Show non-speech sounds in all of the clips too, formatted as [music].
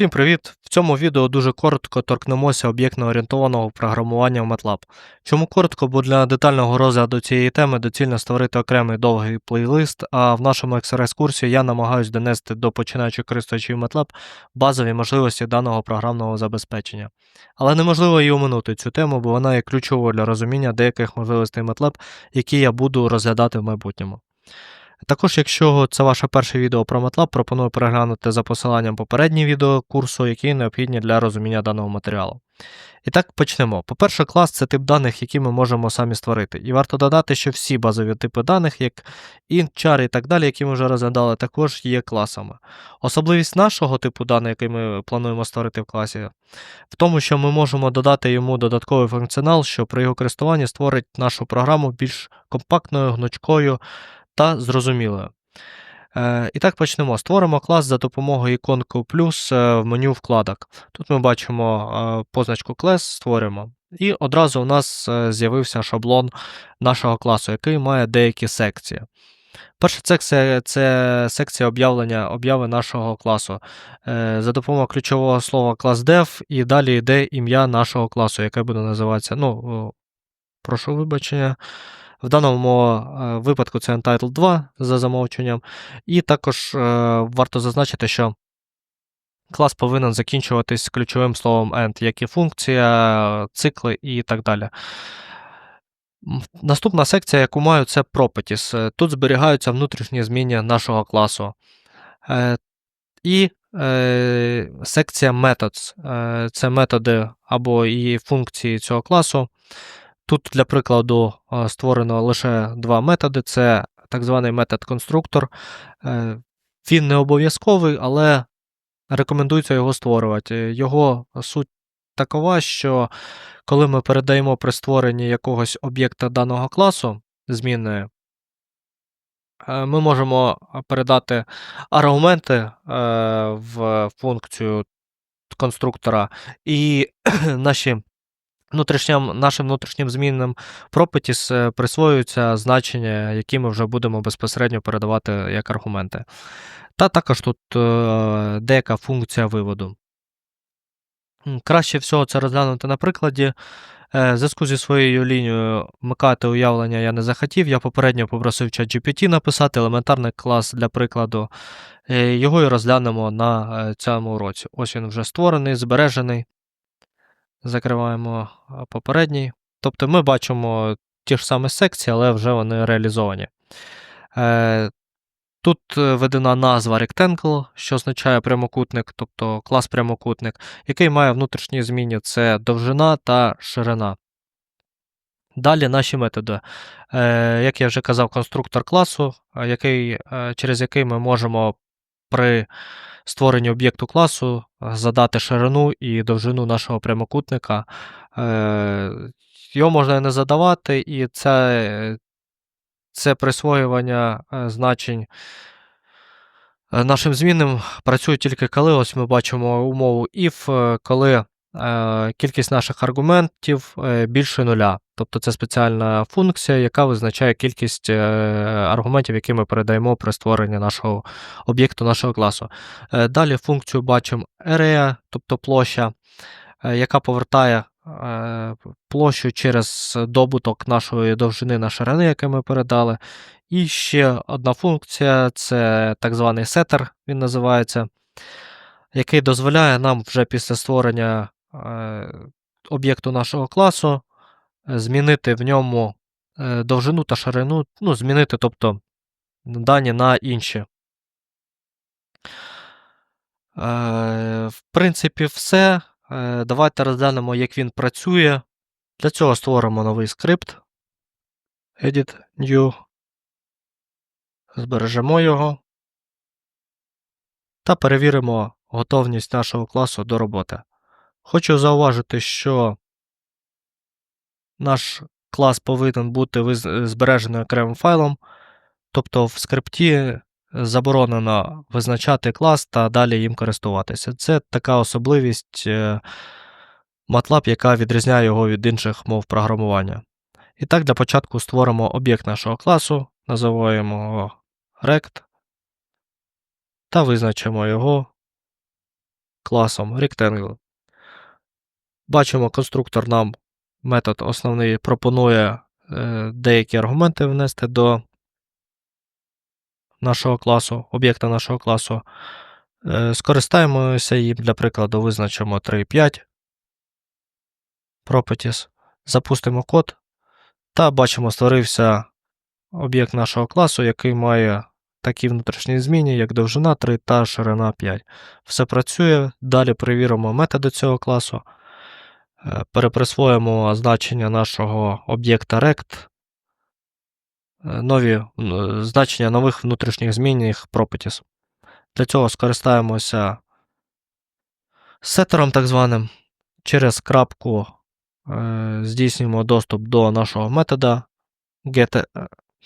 Усім привіт! В цьому відео дуже коротко торкнемося об'єктно-орієнтованого програмування в MATLAB. Чому коротко, бо для детального розгляду цієї теми доцільно створити окремий довгий плейлист, а в нашому XRS-курсі я намагаюсь донести до починаючих користувачів MATLAB базові можливості даного програмного забезпечення. Але неможливо і оминути цю тему, бо вона є ключовою для розуміння деяких можливостей MATLAB, які я буду розглядати в майбутньому. Також, якщо це ваше перше відео про MATLAB, пропоную переглянути за посиланням попереднє відео курсу, які необхідні для розуміння даного матеріалу. І так почнемо. По-перше, клас це тип даних, які ми можемо самі створити. І варто додати, що всі базові типи даних, як int, char і так далі, які ми вже розглядали, також є класами. Особливість нашого типу даних, який ми плануємо створити в класі, в тому, що ми можемо додати йому додатковий функціонал, що при його користуванні створить нашу програму більш компактною, гнучкою та зрозумілою. Е, І так почнемо. Створимо клас за допомогою іконки плюс е, в меню вкладок. Тут ми бачимо е, позначку class, створюємо. І одразу у нас з'явився шаблон нашого класу, який має деякі секції. Перша секція це секція об'явлення обяви нашого класу. За допомогою ключового слова classDev і далі йде ім'я нашого класу, яке буде називатися. Ну, прошу вибачення. В даному е, випадку це Untitled 2 за замовченням. І також е, варто зазначити, що клас повинен закінчуватись ключовим словом end, як і функція, цикли і так далі. Наступна секція, яку маю, це Properties. Е, Тут зберігаються внутрішні зміни нашого класу. І секція Methods. Це методи або і функції цього класу. Тут, для прикладу, е, створено лише два методи: це так званий метод конструктор. Е, Він не обов'язковий, але рекомендується його створювати. Його суть такова, що коли ми передаємо при створенні якогось об'єкта даного класу змінною, е, ми можемо передати аргументи в функцію конструктора, і [clears throat] наші внутрішнім, нашим внутрішнім змінним properties е, присвоюються значення, які ми вже будемо безпосередньо передавати як аргументи. Та також тут е, деяка функція виводу. Краще всього це розглянути на прикладі. Е, В зв'язку зі своєю лінією вмикати уявлення я не захотів. Я попередньо попросив ChatGPT написати елементарний клас для прикладу. Його і розглянемо на цьому уроці. Ось він вже створений, збережений. Закриваємо попередній. Тобто ми бачимо ті ж самі секції, але вже вони реалізовані. Е, Тут е, введена назва Rectangle, що означає прямокутник, тобто клас прямокутник, який має внутрішні зміни це довжина та ширина. Далі наші методи. Е, Як я вже казав, конструктор класу, який, через який ми можемо при створенні об'єкту класу е, задати ширину і довжину нашого прямокутника. Е, Його можна не задавати, і це, це присвоювання е, значень нашим змінним працює тільки коли ось ми бачимо умову if, коли кількість наших аргументів е, більше нуля. Тобто це спеціальна функція, яка визначає кількість е, аргументів, які ми передаємо при створенні нашого об'єкту нашого класу. Е, Далі функцію бачимо area, тобто площа, е, яка повертає е, площу через добуток нашої довжини на ширини, яке ми передали. І ще одна функція це так званий setter, він називається, який дозволяє нам вже після створення е, об'єкту нашого класу е, змінити в ньому е, довжину та ширину, ну, змінити, тобто дані на інші. Е, В принципі, все. Е, Давайте розглянемо, як він працює. Для цього створимо новий скрипт. Edit New. Збережемо його. Та перевіримо готовність нашого класу до роботи. Хочу зауважити, що наш клас повинен бути збережений окремим файлом, тобто в скрипті заборонено визначати клас та далі їм користуватися. Це така особливість е, MATLAB, яка відрізняє його від інших мов програмування. І так, для початку створимо об'єкт нашого класу, називаємо його rect та визначимо його класом Rectangle. Бачимо, конструктор нам метод основний пропонує е, деякі аргументи внести до нашого класу, об'єкта нашого класу. Е, Скористаємося їм, для прикладу, визначимо 3.5 properties, запустимо код та бачимо, створився об'єкт нашого класу, який має такі внутрішні зміни, як довжина 3 та ширина 5. Все працює. Далі перевіримо методи цього класу. Е, Переприсвоїмо значення нашого об'єкта rect, е, нові е, значення нових внутрішніх змінних properties. Для цього скористаємося сеттером так званим. Через крапку е, здійснюємо доступ до нашого метода get,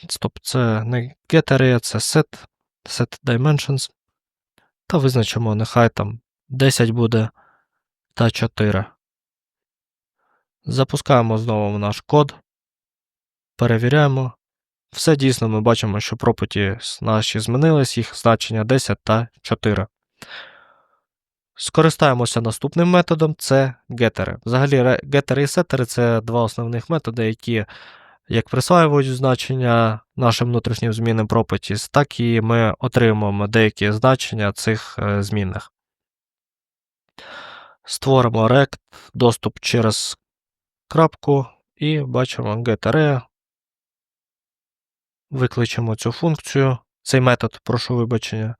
стоп, це не getter, це set, set dimensions. Та визначимо, нехай там 10 буде та 4. Запускаємо знову наш код, перевіряємо. Все дійсно ми бачимо, що property наші змінились, їх значення 10 та 4. Скористаємося наступним методом це гетери. Взагалі, гетери і сеттери це два основних методи, які як присваюють значення нашим внутрішнім змінним properties, так і ми отримуємо деякі значення цих е, змінних. Створимо rect, доступ через крапку і бачимо getArea. Викличемо цю функцію, цей метод, прошу вибачення.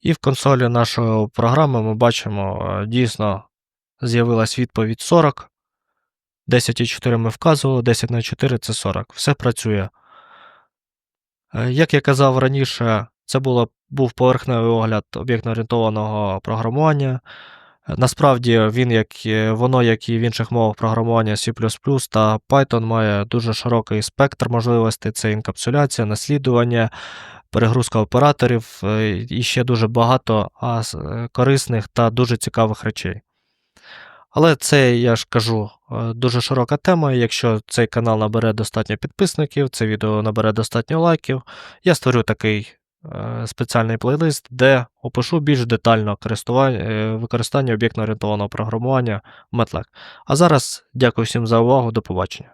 І в консолі нашої програми ми бачимо, е, дійсно з'явилась відповідь 40. 10,4 ми вказували, 10 на 4 це 40. Все працює. Е, Як я казав раніше, це було, був поверхневий огляд об'єктно-орієнтованого програмування. Насправді він, як, воно, як і в інших мовах програмування C та Python, має дуже широкий спектр можливостей: це інкапсуляція, наслідування, перегрузка операторів е, і ще дуже багато е, корисних та дуже цікавих речей. Але це, я ж кажу, е, дуже широка тема. Якщо цей канал набере достатньо підписників, це відео набере достатньо лайків, я створю такий спеціальний плейлист, де опишу більш детально е, використання об'єктно-орієнтованого програмування в. А зараз дякую всім за увагу, до побачення.